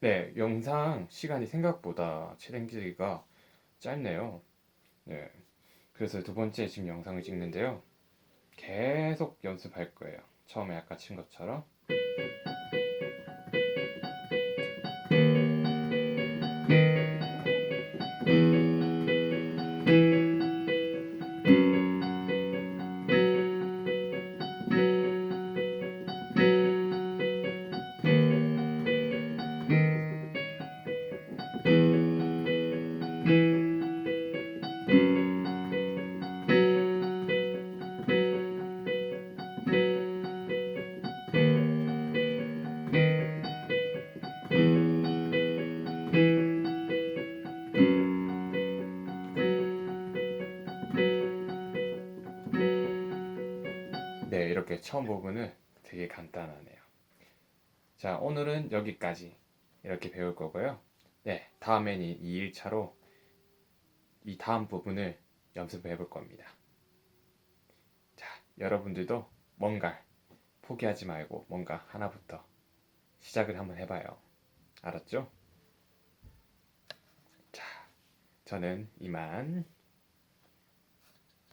네, 영상 시간이 생각보다 챌린지가 짧네요. 네. 그래서 두 번째 지금 영상을 찍는데요. 계속 연습할 거예요. 처음에 아까 친 것처럼. 네, 이렇게 처음 부분은 되게 간단하네요. 자, 오늘은 여기까지 이렇게 배울 거고요. 네, 다음엔 이 2일차로 이 다음 부분을 연습해 볼 겁니다. 자, 여러분들도 뭔가 포기하지 말고 뭔가 하나부터 시작을 한번 해봐요. 알았죠? 자, 저는 이만